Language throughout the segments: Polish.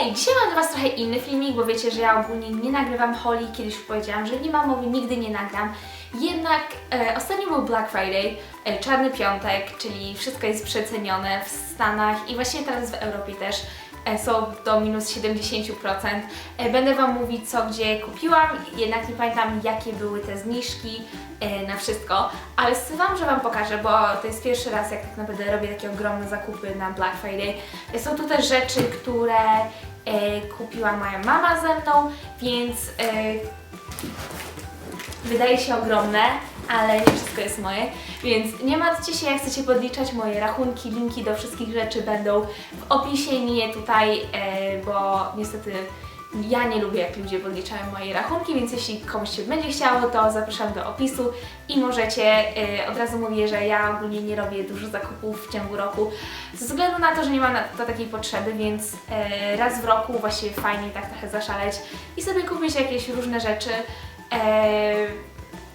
Hej, dzisiaj mam dla Was trochę inny filmik, bo wiecie, że ja ogólnie nie nagrywam holi, kiedyś już powiedziałam, że nie mam mowy, nigdy nie nagram. Jednak e, ostatnio był Black Friday, e, czarny piątek, czyli wszystko jest przecenione w Stanach i właśnie teraz w Europie też są do minus 70%. E, będę Wam mówić co gdzie kupiłam, jednak nie pamiętam jakie były te zniżki e, na wszystko, ale wam, że Wam pokażę, bo to jest pierwszy raz jak tak naprawdę robię takie ogromne zakupy na Black Friday. E, Są tu też rzeczy, które e, kupiła moja mama ze mną, więc e, wydaje się ogromne, ale nie wszystko jest moje, więc nie martwcie się, jak chcecie podliczać moje rachunki, linki do wszystkich rzeczy będą w opisie, nie tutaj, e, bo niestety ja nie lubię, jak ludzie podliczają moje rachunki, więc jeśli komuś się będzie chciało, to zapraszam do opisu i możecie, e, od razu mówię, że ja ogólnie nie robię dużo zakupów w ciągu roku, ze względu na to, że nie mam na to takiej potrzeby, więc e, raz w roku właściwie fajnie tak trochę zaszaleć i sobie kupić jakieś różne rzeczy,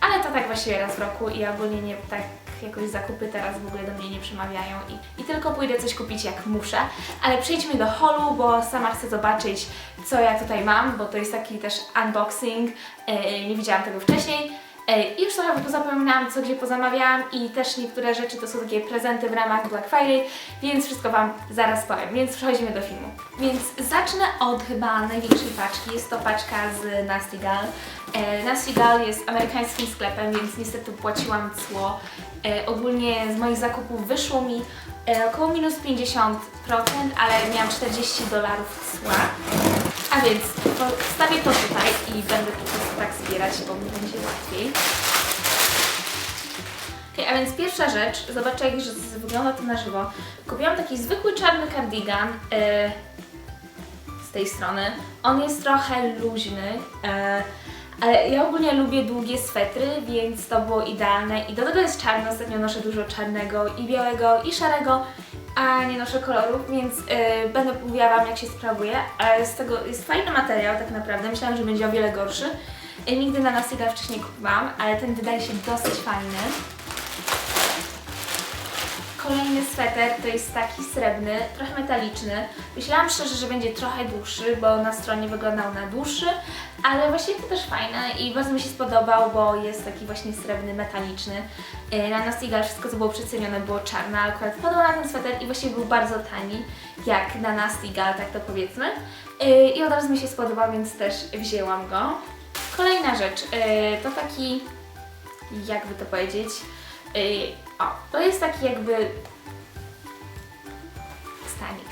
ale to tak właściwie raz w roku i ogólnie nie tak jakoś zakupy teraz w ogóle do mnie nie przemawiają i, i tylko pójdę coś kupić jak muszę. Ale przejdźmy do holu, bo sama chcę zobaczyć co ja tutaj mam, bo to jest taki też unboxing, e, nie widziałam tego wcześniej. I już trochę pozapominałam, co gdzie pozamawiałam i też niektóre rzeczy to są takie prezenty w ramach Black Friday, więc wszystko Wam zaraz powiem, więc przechodzimy do filmu. Więc zacznę od chyba największej paczki, jest to paczka z Nasty Gal. E, Nasty Gal jest amerykańskim sklepem, więc niestety płaciłam cło. E, ogólnie z moich zakupów wyszło mi e, około minus 50%, ale miałam 40 dolarów cła. A więc wstawię to tutaj i będę prostu tak zbierać, bo mi będzie łatwiej. Okay, a więc pierwsza rzecz, zobaczę jak z- wygląda to na żywo. Kupiłam taki zwykły czarny kardigan e, z tej strony. On jest trochę luźny, e, ale ja ogólnie lubię długie swetry, więc to było idealne. I do tego jest czarny, ostatnio noszę dużo czarnego i białego i szarego, a nie noszę kolorów, więc e, będę mówiła Wam jak się sprawuje. Ale z tego jest fajny materiał tak naprawdę, myślałam, że będzie o wiele gorszy. E, nigdy na Nastiga wcześniej kupowałam, ale ten wydaje się dosyć fajny. Kolejny sweter to jest taki srebrny, trochę metaliczny. Myślałam szczerze, że będzie trochę dłuższy, bo na stronie wyglądał na dłuższy, ale właśnie to też fajne i bardzo mi się spodobał, bo jest taki właśnie srebrny, metaliczny. Yy, Na Nastigal wszystko co było przecenione było czarne, ale akurat wpadło na ten sweter i właściwie był bardzo tani, jak na Nastigal, tak to powiedzmy. Yy, I od razu mi się spodobał, więc też wzięłam go. Kolejna rzecz, yy, to taki, jakby to powiedzieć, o, to jest taki jakby stanik,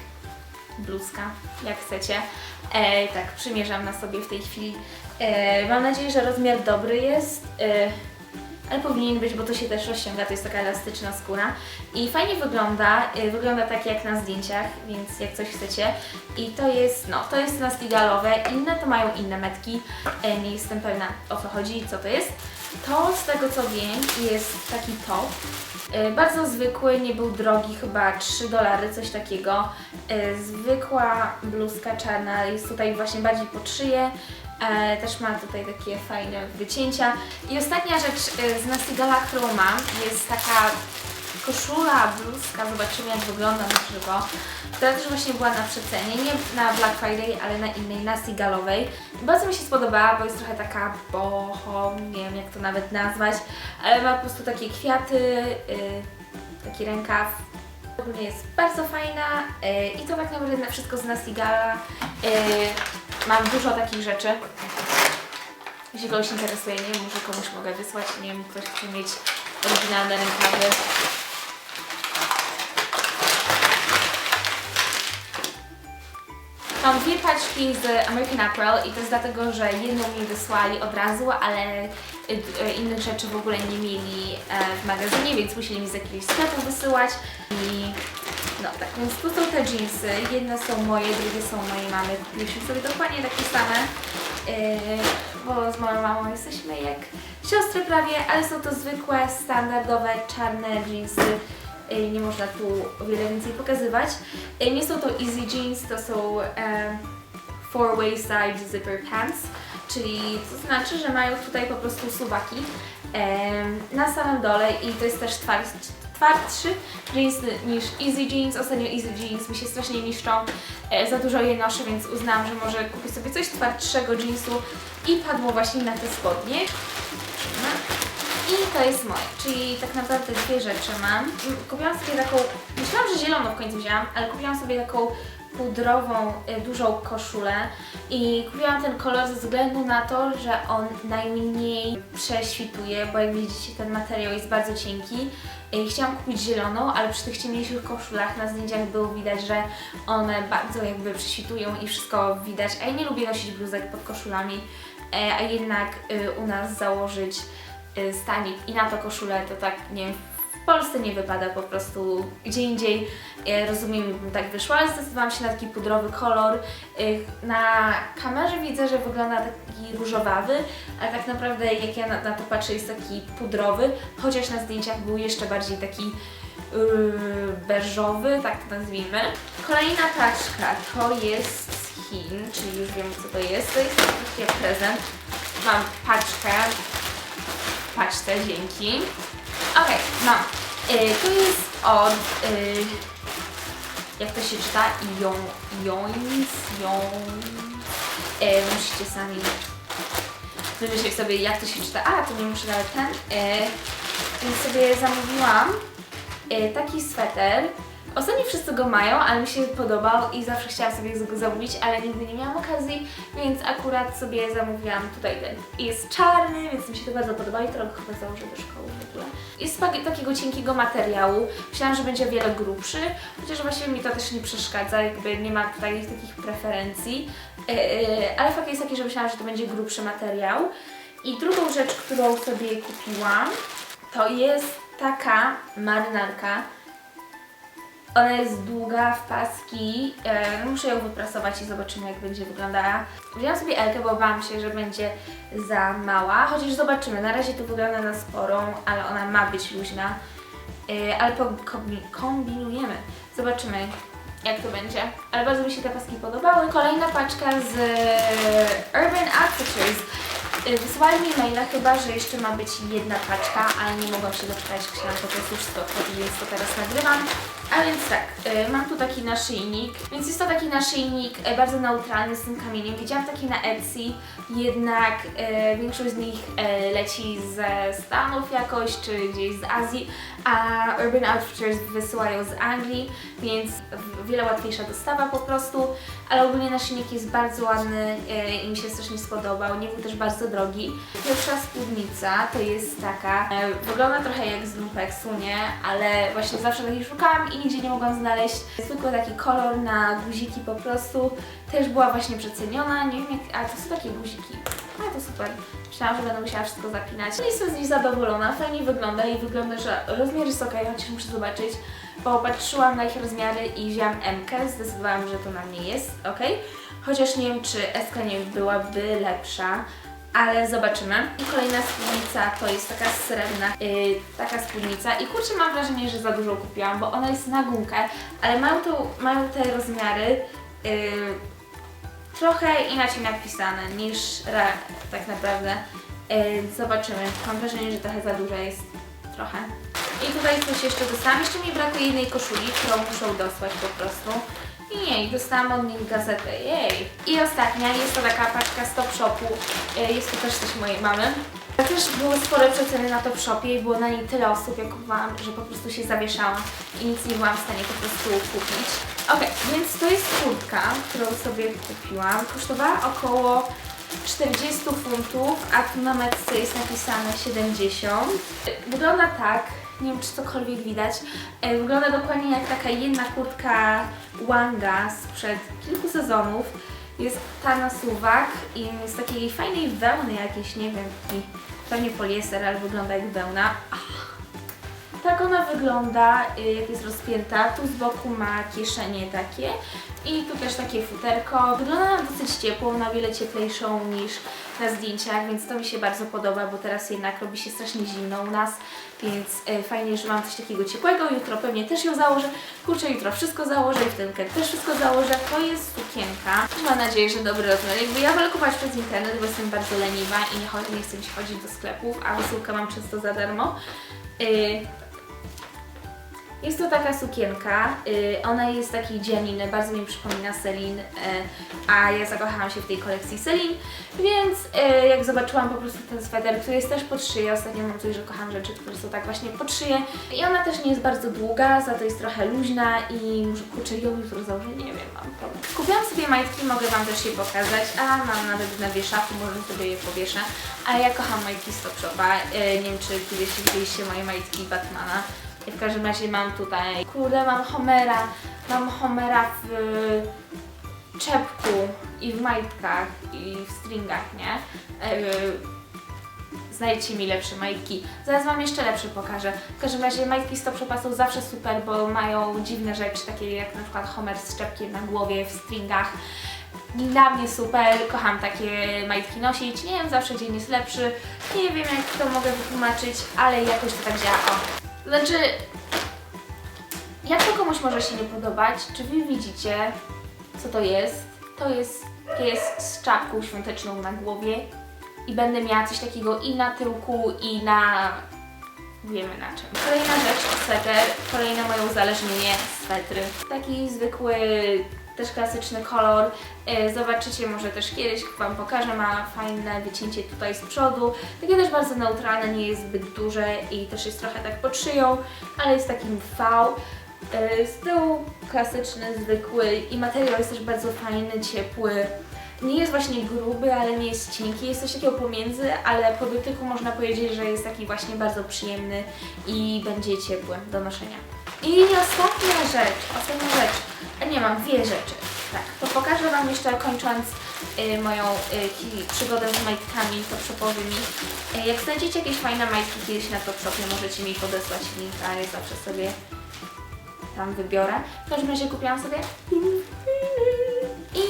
bluzka, jak chcecie. E, tak, przymierzam na sobie w tej chwili. E, mam nadzieję, że rozmiar dobry jest, e, ale powinien być, bo to się też rozciąga, to jest taka elastyczna skóra. I fajnie wygląda, e, wygląda tak jak na zdjęciach, więc jak coś chcecie. I to jest, no, to jest nastigalowe, inne to mają inne metki, e, nie jestem pewna o co chodzi i co to jest. To z tego co wiem jest taki top, Bardzo zwykły, nie był drogi, chyba 3 dolary, coś takiego. E, Zwykła bluzka czarna, jest tutaj właśnie bardziej pod szyję. E, Też ma tutaj takie fajne wycięcia. I ostatnia rzecz e, z Nastigala, którą mam, jest taka koszula, bluzka, zobaczymy jak wygląda na żywo. Która też właśnie była na przecenie, nie na Black Friday, ale na innej, Nastigalowej. Bardzo mi się spodobała, bo jest trochę taka boho, nie wiem jak to nawet nazwać, ale ma po prostu takie kwiaty, y, taki rękaw. Ogólnie jest bardzo fajna y, i to tak naprawdę na wszystko z Nastigala. Y, mam dużo takich rzeczy. Jeśli kogoś interesuje, nie wiem, może komuś mogę wysłać, nie wiem, ktoś chce mieć oryginalne rękawy. Mam dwie paczki z American Apparel i to jest dlatego, że jedną mi wysłali od razu, ale y, y, innych rzeczy w ogóle nie mieli e, w magazynie, więc musieli mi z jakiegoś sklepu wysyłać. I no tak, więc tu są te jeansy. Jedne są moje, drugie są mojej mamy. Kupiliśmy sobie dokładnie takie same, yy, bo z moją mamą jesteśmy jak siostry prawie, ale są to zwykłe, standardowe, czarne jeansy. Yy, Nie można tu o wiele więcej pokazywać. Yy, Nie są to easy jeans, to są e, four way side zipper pants, czyli to znaczy, że mają tutaj po prostu suwaki em, na samym dole i to jest też twardszy, twardszy jeans niż Easy Jeans. Ostatnio Easy Jeans mi się strasznie niszczą, e, za dużo je noszę, więc uznałam, że może kupię sobie coś twardszego jeansu i padło właśnie na te spodnie. I to jest moje, czyli tak naprawdę dwie rzeczy mam. Kupiłam sobie taką, myślałam, że zieloną w końcu wzięłam, ale kupiłam sobie taką pudrową, y, dużą koszulę i kupiłam ten kolor ze względu na to, że on najmniej prześwituje, bo jak widzicie ten materiał jest bardzo cienki. I chciałam kupić zieloną, ale przy tych ciemniejszych koszulach na zdjęciach było widać, że one bardzo jakby prześwitują i wszystko widać, a ja nie lubię nosić bluzek pod koszulami, e, a jednak y, u nas założyć y, stanik i na to koszulę to tak, nie w Polsce nie wypada po prostu, gdzie indziej e, rozumiem, bym tak wyszła, ale zdecydowałam się na taki pudrowy kolor. E, Na kamerze widzę, że wygląda taki różowawy, ale tak naprawdę jak ja na, to patrzę jest taki pudrowy, chociaż na zdjęciach był jeszcze bardziej taki yy, beżowy, tak to nazwijmy. Kolejna paczka to jest z Chin, czyli już wiem co to jest. To jest taki prezent. Mam paczkę paczce, dzięki. Okej, mam. Y, tu jest od. Y, jak to się czyta? Jon, Joins, Jon. Y, musicie sami wymyślić sobie, jak to się czyta. A, to nie muszę nawet ten. Y, więc sobie zamówiłam y, taki sweter. Ostatnio wszyscy go mają, ale mi się podobał i zawsze chciałam sobie go zamówić, ale nigdy nie miałam okazji, więc akurat sobie zamówiłam tutaj ten. Jest czarny, więc mi się to bardzo podoba i to chyba założę do szkoły w ogóle. Jest z takiego cienkiego materiału. Myślałam, że będzie wiele grubszy, chociaż właściwie mi to też nie przeszkadza, jakby nie ma tutaj takich preferencji. Yy, ale fakt jest taki, że myślałam, że to będzie grubszy materiał. I drugą rzecz, którą sobie kupiłam, to jest taka marynarka. Ona jest długa w paski. E, muszę ją wyprasować i zobaczymy, jak będzie wyglądała. Wzięłam sobie Elkę, bo bałam się, że będzie za mała. Chociaż zobaczymy. Na razie to wygląda na sporą, ale ona ma być luźna. E, ale kombinujemy. Zobaczymy, jak to będzie. Ale bardzo mi się te paski podobały. Kolejna paczka z Urban Outfitters. Y, Wysłali mi maila chyba, że jeszcze ma być jedna paczka, ale nie mogłam się doczekać, chciałam po prostu wszystko otworzyć, więc to teraz nagrywam. A więc tak, y, mam tu taki naszyjnik, więc jest to taki naszyjnik y, bardzo neutralny z tym kamieniem. Widziałam taki na Etsy, jednak y, większość z nich y, leci ze Stanów jakoś, czy gdzieś z Azji, a Urban Outfitters wysyłają z Anglii, więc wiele łatwiejsza dostawa po prostu, ale ogólnie naszyjnik jest bardzo ładny i mi się strasznie spodobał, nie był też bardzo drogi. Pierwsza spódnica to jest taka, e, wygląda trochę jak z lumpeksu, nie? Ale właśnie zawsze takiej szukałam i nigdzie nie mogłam znaleźć. Zwykły taki kolor na guziki po prostu, też była właśnie przeceniona, nie wiem jak, a to są takie guziki. A to super. Myślałam, że będę musiała wszystko zapinać. I jestem z niej zadowolona, fajnie wygląda i wygląda, że rozmiar jest ok, chociaż muszę zobaczyć, bo patrzyłam na ich rozmiary i wzięłam M, zdecydowałam, że to na mnie jest ok. Chociaż nie wiem, czy SK nie byłaby lepsza, ale zobaczymy. I kolejna spódnica to jest taka srebrna, yy, taka spódnica i kurczę mam wrażenie, że za dużo kupiłam, bo ona jest na gumkę, ale mają, tu, mają te rozmiary yy, trochę inaczej napisane niż ra, tak naprawdę. Yy, zobaczymy. Mam wrażenie, że trochę za duża jest. Trochę. I tutaj coś jeszcze dostałam. Jeszcze mi brakuje jednej koszuli, którą muszą dosłać po prostu. Jej, dostałam od nich gazetę. Jej. I ostatnia jest to taka paczka Stop Shopu. Yy, Jest to też coś mojej mamy. Też były spore przeceny na Top Shopie i było na niej tyle osób, jak kupowałam, że po prostu się zawieszałam i nic nie byłam w stanie po prostu kupić. Okej, więc to jest kurtka, którą sobie kupiłam. Kosztowała około 40 funtów, a tu na metce jest napisane 70. Wygląda tak, nie wiem czy cokolwiek widać, e, wygląda dokładnie jak taka jedna kurtka Wanga sprzed kilku sezonów. Jest ta na suwak i z takiej fajnej wełny jakiejś, nie wiem, pewnie poliester, ale wygląda jak wełna. Ach. Tak ona wygląda, y, jak jest rozpięta. Tu z boku ma kieszenie takie i tu też takie futerko. Wygląda na dosyć ciepłą, na wiele cieplejszą niż na zdjęciach, więc to mi się bardzo podoba, bo teraz jednak robi się strasznie zimno u nas, więc y, fajnie, że mam coś takiego ciepłego. Jutro pewnie też ją założę. Kurczę, jutro wszystko założę i w ten weekend też wszystko założę. To jest sukienka. Mam nadzieję, że dobry rozmiar. Jakby ja wolę kupować przez internet, bo jestem bardzo leniwa i nie, nie chcę mi się chodzić do sklepów, a wysyłkę mam często za darmo. Y, Jest to taka sukienka, y, ona jest takiej dzianiny, bardzo mi przypomina Celine, y, a ja zakochałam się w tej kolekcji Celine, więc y, jak zobaczyłam po prostu ten sweter, który jest też pod szyję, ostatnio mam coś, że kocham rzeczy, które są tak właśnie pod szyję i ona też nie jest bardzo długa, za to jest trochę luźna i może kurczę ją jutro założę, nie wiem, mam. Kupiłam sobie majtki, mogę Wam też je pokazać, a mam nawet na wieszaku, może sobie je powieszę, a ja kocham majtki z Topshopa, nie wiem czy kiedyś widzieliście moje majtki Batmana, i w każdym razie mam tutaj, kurde, mam Homera, mam Homera w czepku i w majtkach i w stringach, nie? Yy, znajdźcie mi lepsze majtki. Zaraz Wam jeszcze lepsze pokażę. W każdym razie majtki z Top Shopa są zawsze super, bo mają dziwne rzeczy, takie jak na przykład Homer z czepkiem na głowie, w stringach. Dla mnie super, kocham takie majtki nosić. Nie wiem, zawsze dzień jest lepszy. Nie wiem, jak to mogę wytłumaczyć, ale jakoś to tak działa. O. Znaczy, jak to komuś może się nie podobać? Czy Wy widzicie, co to jest? To jest pies z czapką świąteczną na głowie i będę miała coś takiego i na tyłku, i na... wiemy na czym. Kolejna rzecz, sweter. Kolejne moje uzależnienie, swetry. Taki zwykły, też klasyczny kolor. E, Zobaczycie może też kiedyś, Wam pokażę, ma fajne wycięcie tutaj z przodu. Takie też bardzo neutralne, nie jest zbyt duże i też jest trochę tak pod szyją, ale jest takim V. E, Z tyłu klasyczny, zwykły i materiał jest też bardzo fajny, ciepły. Nie jest właśnie gruby, ale nie jest cienki, jest coś takiego pomiędzy, ale po dotyku można powiedzieć, że jest taki właśnie bardzo przyjemny i będzie ciepły do noszenia. I ostatnia rzecz, ostatnia rzecz, nie mam dwie rzeczy. Tak, to pokażę Wam jeszcze kończąc y, moją y, przygodę z majtkami topshopowymi. Y, jak znajdziecie jakieś fajne majtki kiedyś na topshopie, możecie mi podesłać linka, ja zawsze sobie tam wybiorę. W każdym razie kupiłam sobie i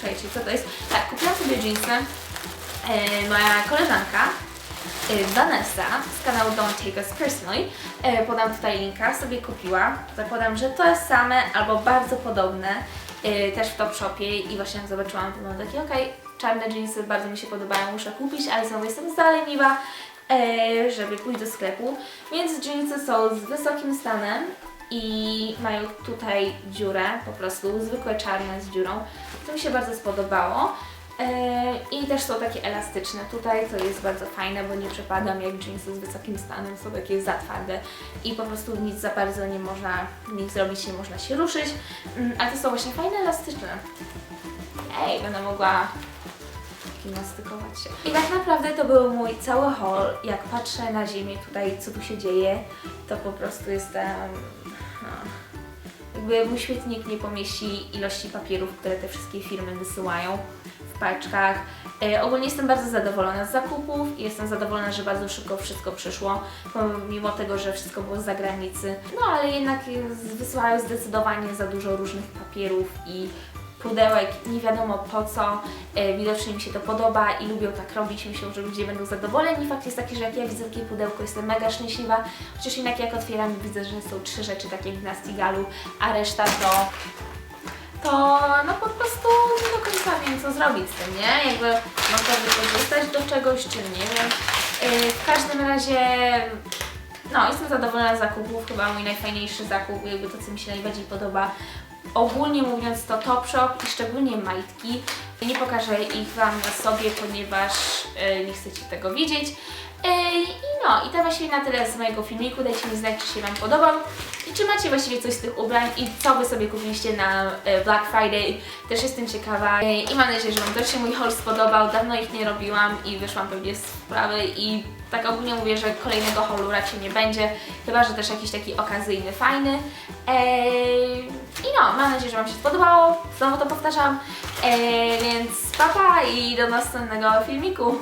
czekajcie, co to jest? Tak, kupiłam sobie jeansy. E, moja koleżanka e, Vanessa z kanału Don't Take Us Personally, e, podam tutaj linka, sobie kupiła. Zakładam, że to jest same albo bardzo podobne, e, też w Topshopie i właśnie jak zobaczyłam, to mam takie, okej, czarne jeansy bardzo mi się podobają, muszę kupić, ale znowu jestem zaleniwa, żeby pójść do sklepu. Więc jeansy są z wysokim stanem i mają tutaj dziurę, po prostu zwykłe czarne z dziurą. To mi się bardzo spodobało. E, I też są takie elastyczne. Tutaj to jest bardzo fajne, bo nie przepadam jak jeansy z wysokim stanem, są takie za twarde i po prostu nic za bardzo nie można nic zrobić, nie można się ruszyć. Mm, A te są właśnie fajne, elastyczne. Ej, będę mogła gimnastykować się. I tak naprawdę to był mój cały haul. Jak patrzę na ziemię tutaj, co tu się dzieje, to po prostu jestem... no, Jakby mój świetnik nie pomieści ilości papierów, które te wszystkie firmy wysyłają paczkach. E, ogólnie jestem bardzo zadowolona z zakupów i jestem zadowolona, że bardzo szybko wszystko przyszło, pomimo tego, że wszystko było z zagranicy. No ale jednak wysyłają zdecydowanie za dużo różnych papierów i pudełek, nie wiadomo po co. E, widocznie mi się to podoba i lubią tak robić. Myślą, że ludzie będą zadowoleni. Fakt jest taki, że jak ja widzę takie pudełko, jestem mega szczęśliwa. Chociaż jednak jak otwieram widzę, że są trzy rzeczy takie jak na Stigalu, a reszta to to no po prostu nie do końca wiem co zrobić z tym, nie? Jakby to wykorzystać do czegoś, czy nie wiem. Yy, w każdym razie no, jestem zadowolona z zakupów, chyba mój najfajniejszy zakup, jakby to co mi się najbardziej podoba. Ogólnie mówiąc to Topshop i szczególnie majtki. Nie pokażę ich Wam na sobie, ponieważ yy, nie chcecie tego widzieć. Yy, I no, i to właściwie na tyle z mojego filmiku. Dajcie mi znać, czy się Wam podobał. Czy macie właściwie coś z tych ubrań i co Wy sobie kupiliście na e, Black Friday. Też jestem ciekawa E, i mam nadzieję, że Wam też się mój haul spodobał. Dawno ich nie robiłam i wyszłam pewnie z sprawy i tak ogólnie mówię, że kolejnego haulu raczej nie będzie, chyba, że też jakiś taki okazyjny, fajny. Eee, I no, mam nadzieję, że Wam się spodobało. Znowu to powtarzam. Eee, więc papa i do następnego filmiku.